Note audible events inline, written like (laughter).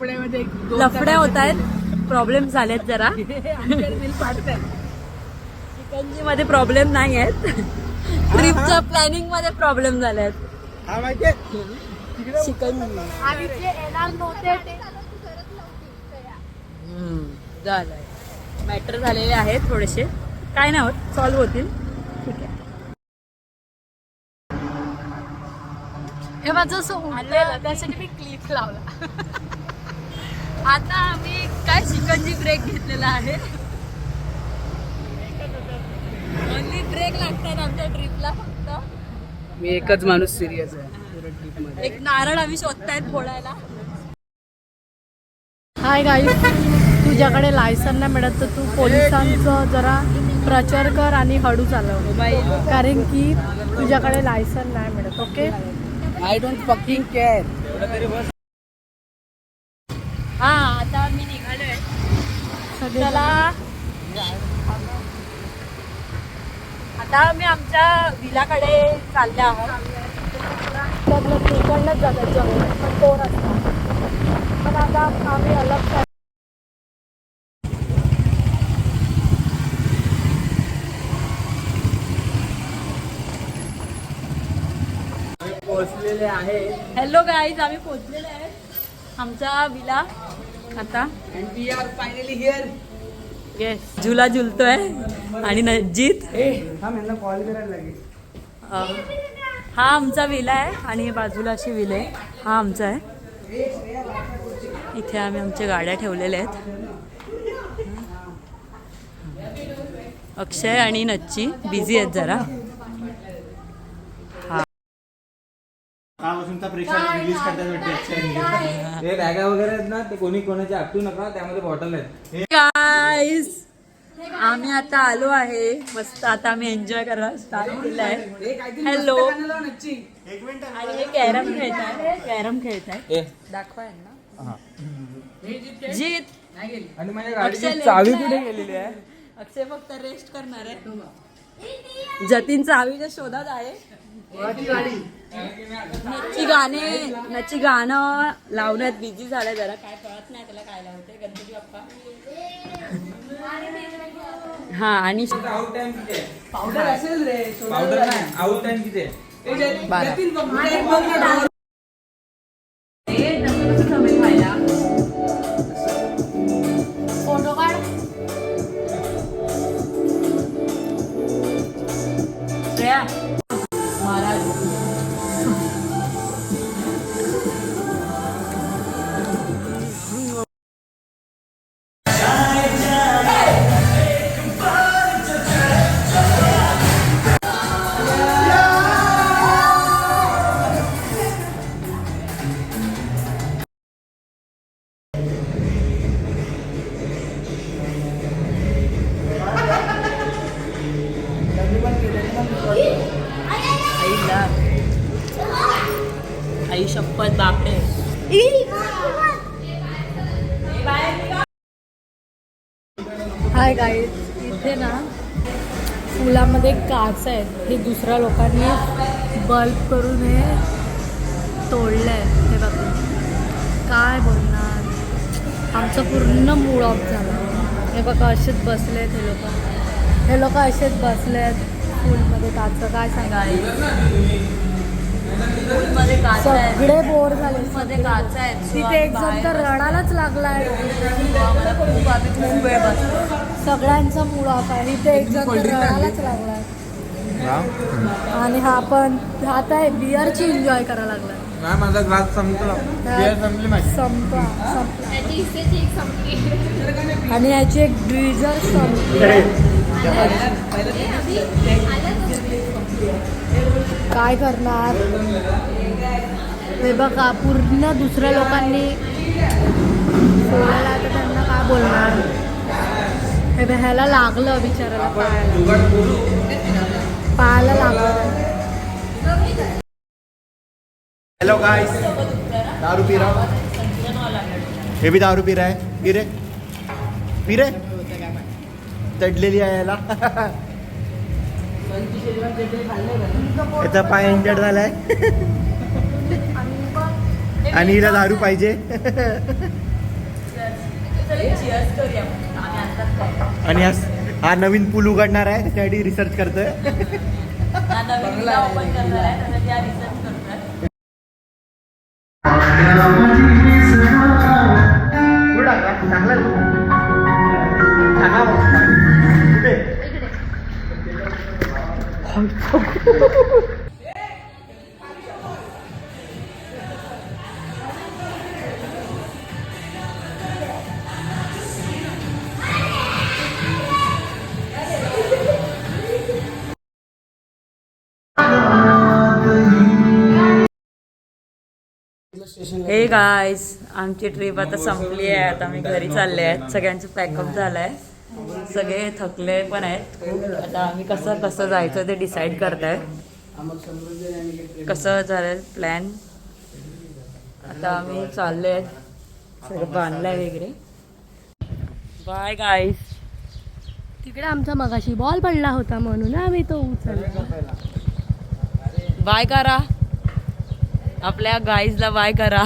लफड्यामध्ये लफड्या होत आहेत. प्रॉब्लेम झालेत जरा. (laughs) चिकनजी मध्ये प्रॉब्लेम नाही आहेत ट्रिपच्या प्लॅनिंगमध्ये प्रॉब्लेम झाले आहेत हा चिकन मॅटर झालेले आहेत थोडेसे. काय नाही होत सॉल्व्ह होतील. ठीक आहे. हे माझं असं उडलेलं त्यासाठी मी क्लिप लावला. (laughs) आता आम्ही काय चिकनची ब्रेक घेतलेला आहे? ओनली ब्रेक लागतात आमच्या ट्रिपला फक्त. मी एकच माणूस सिरियस आहे. एक नारळ आम्ही शोधतायत फोडायला. हाय गाईस तुझ्याकडे लायसन नाही मिळत तर तू पोलिसांचं जरा प्रचार कर आणि हळू चालव. कारण की तुझ्याकडे लायसन नाही मिळत okay I don't fucking care हा आता मी निघालोय सगळे चला. आता मी आमच्या विलाकडे चालले आहोत. त्यातलं तिकडनंच जातात जंगल पण तो रस्ता. पण आता आम्ही अलग पोहोचलेले आहे. हॅलो गाईज आम्ही पोहोचलेले आहे. आमचा विला. आता? येस झुला झुलतोय आणि नजीत. हा कॉल करायला लागेल. हा आमचा विला आहे आणि हे बाजूला अशी विला आहे. हा आमचा आहे. इथे आम्ही आमच्या गाड्या ठेवलेल्या आहेत. अक्षय आणि नच्ची बिझी आहेत जरा. कालपासूनचा प्रेशर रिलीज करतात हे बॅगा वगैरे आहेत ना ते कोणी कोणाचे आपटू नका त्यामध्ये बॉटल आहेत. आम्ही आता आलो आहे. मस्त आता आम्ही एन्जॉय करायला स्टार्ट केलं आहे हॅलो आणि हे कॅरम खेळत आहे. कॅरम खेळत आहे ए दाखवा यांना. जीत आणि माझ्या गाडीची चावी कुठे कुठे गेलेली आहे? अक्षय फक्त रेस्ट करणार आहे. जतीन चावीच्या शोधात आहे. नच्ची गाणे. नच्ची गाणं लावण्यात बिझी झालंय जरा. काय कळत नाही त्याला काय लावते गणपती बाप्पा. हा आणि आउट टाइम किती आहे? पावडर असेल रे पावडर नाही. आउट टाइम किती आहे? बारा. आईला. आई शपथ बापे. हाय गाईज इथे ना फुलामध्ये काच आहेत हे दुसऱ्या लोकांनी बल्ब करून हे तोडलं आहे हे बघा. काय बोलणार? आमचं पूर्ण मूड ऑफ झालं. हे बघा असेच बसले आहेत हे लोक. हे लोक असेच बसले आहेत फुलमध्ये काच काय सांगा मध्ये काचा आहेत. सगळे बोर झाले. मध्ये काचा आहेत. तिथे एक जण तर रडायलाच खूप आम्ही खूप वेळ बसलो सगळ्यांचा मूड ऑफ आहे. इथे एक जण तर रडायलाच लागलाय. आणि हा पण आता आहे बिअरची एन्जॉय करायला लागलाय. नाही माझा ग्लास संपला. बिअर संपली माझी. संपा संपला. आणि याची एक ड्रिजर संपली. काय करणार? हे बघा पूर्ण दुसऱ्या लोकांनी सोडायला तर त्यांना काय बोलणार? हे बघ, ह्याला लागलं बिचाराला पायाला पायाला लागलं. हेलो गाइस दारू पी रहा हूँ. भी दारू पी रहा है. पी चढलेली आहे याला. याचा पाय इंजर्ड झालाय. आणि हिला दारू पाहिजे. आणि हा- नवीन पूल उघडणार आहे त्यासाठी रिसर्च करतोय. हा नवीन हे गायस आमची ट्रिप आता संपली आहे. आता आम्ही घरी चालले आहेत सगळ्यांचं पॅकअप झालंय. सगळे थकले पण आहेत. आता आम्ही कसं कसं जायचं ते डिसाईड करताय. कसं झालं प्लॅन आता आम्ही चालले आहेत सगळं बांधलंय वगैरे. बाय गाईस तिकडे आमचा मगाशी बॉल पडला होता म्हणून आम्ही तो उचलला. बाय करा. आपल्या गाईजला बाय करा.